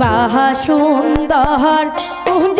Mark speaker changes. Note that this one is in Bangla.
Speaker 1: বাহা সুন্দর কুঞ্জ